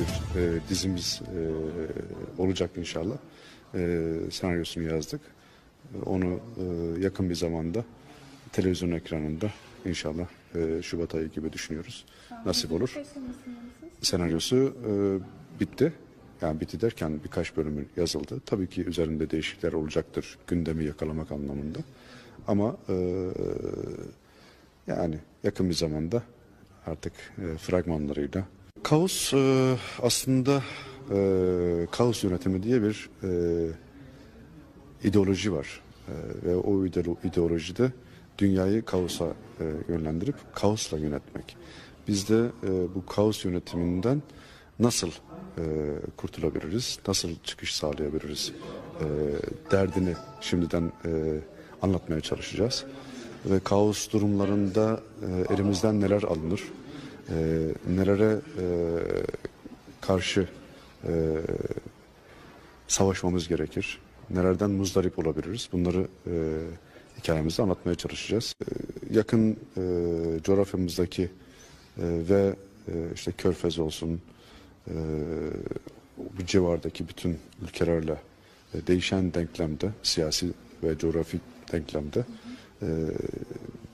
bir e, dizimiz e, olacak inşallah. E, senaryosunu yazdık. E, Onu e, yakın bir zamanda televizyon ekranında inşallah e, Şubat ayı gibi düşünüyoruz. Nasip olur. Senaryosu e, bitti. Yani bitti derken birkaç bölümü yazıldı. Tabii ki üzerinde değişiklikler olacaktır gündemi yakalamak anlamında. Ama e, yani yakın bir zamanda artık e, fragmanlarıyla. Kaos e, aslında e, kaos yönetimi diye bir e, ideoloji var. E, ve o ideolo- ideolojide dünyayı kaosa e, yönlendirip kaosla yönetmek. Biz de e, bu kaos yönetiminden nasıl e, kurtulabiliriz, nasıl çıkış sağlayabiliriz e, derdini şimdiden e, anlatmaya çalışacağız. Ve kaos durumlarında e, elimizden neler alınır, e, nelere e, karşı e, savaşmamız gerekir. Nelerden muzdarip olabiliriz? Bunları e, hikayemizde anlatmaya çalışacağız. E, yakın e, coğrafyamızdaki e, ve e, işte Körfez olsun, e, bu civardaki bütün ülkelerle e, değişen denklemde, siyasi ve coğrafi denklemde e,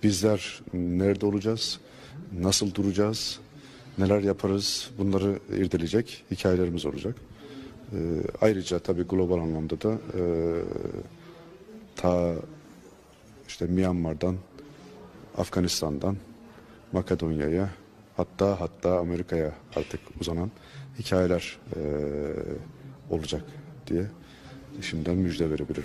bizler nerede olacağız, nasıl duracağız, neler yaparız bunları irdeleyecek hikayelerimiz olacak. Ee, ayrıca tabii global anlamda da e, ta işte Myanmar'dan, Afganistan'dan, Makedonya'ya hatta hatta Amerika'ya artık uzanan hikayeler e, olacak diye şimdiden müjde verebilirim.